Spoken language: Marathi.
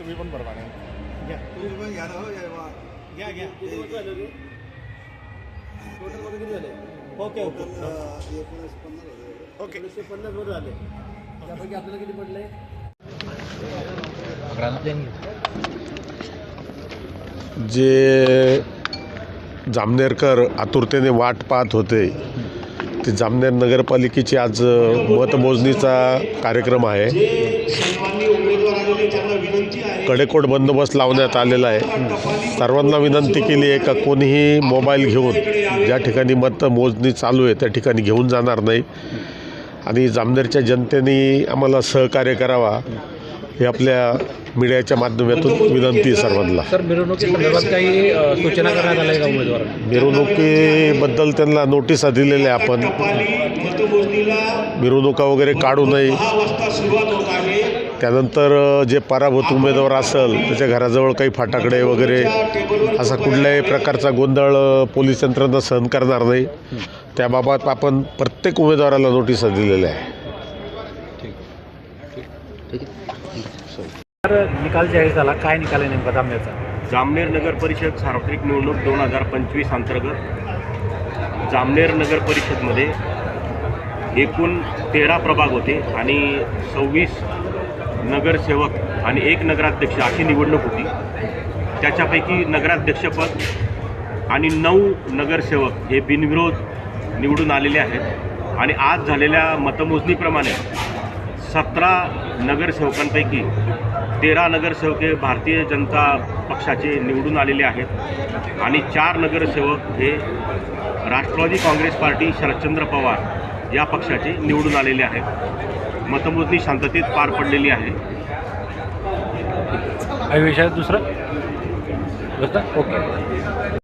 तुम्ही पण भरवा नाही घ्या. तुम्ही पण घ्या ना हो, या बा. घ्या. घ्या टोटल किती झाले ओके ओके पन्नास. ओके. एकोणीसशे पन्नास वर झाले त्यापैकी आपल्याला किती पडले? जे जामनेरकर आतुरतेने वाट पाहत होते ते जामनेर नगरपालिकेची आज मतमोजणीचा कार्यक्रम आहे. कडेकोट बंदोबस्त लावण्यात आलेला आहे. सर्वांना विनंती केली आहे का कोणीही मोबाईल घेऊन ज्या ठिकाणी मतमोजणी चालू आहे त्या ठिकाणी घेऊन जाणार नाही. आणि जामनेरच्या जनतेने आम्हाला सहकार्य करावा. हे आपल्या मीडियाच्या माध्यमातून विनंती आहे सर्वांना. सर मिरवणुकीसंदर्भात काही अ, सूचना करण्यात आल्या आहे का उमेदवार मिरवणुकीबद्दल त्यांना नोटिसा दिलेल्या आहे आपण. मिरवणुका वगैरे काढू नये. त्यानंतर अ, जे पराभूत उमेदवार असेल त्याच्या घराजवळ काही फाटाकडे वगैरे असा कुठल्याही प्रकारचा गोंधळ अ, पोलीस यंत्रणा सहन करणार नाही. त्याबाबत आपण प्रत्येक उमेदवाराला नोटिसा दिलेल्या आहे. तर निकाल जाहीर झाला. काय निकाल आहे नेमका जामनेरचा? जामनेर नगर परिषद सार्वत्रिक निवडणूक दोन हजार पंचवीस अंतर्गत जामनेर नगर परिषदमध्ये एकूण तेरा प्रभाग होते आणि सव्वीस नगरसेवक आणि एक नगराध्यक्ष अशी निवडणूक होती. त्याच्यापैकी नगराध्यक्षपद आणि नऊ नगरसेवक हे बिनविरोध निवडून आलेले आहेत. आणि आज झालेल्या मतमोजणीप्रमाणे सतरा नगरसेवकांपैकी तेरा नगरसेवक हे भारतीय जनता पक्षाचे निवडून आलेले आहेत. आणि चार नगरसेवक हे राष्ट्रवादी काँग्रेस पार्टी शरदचंद्र पवार या पक्षाचे निवडून आलेले आहेत. मतमोजणी शांततेत पार पडलेली आहे. विषय दुसरं? ओके.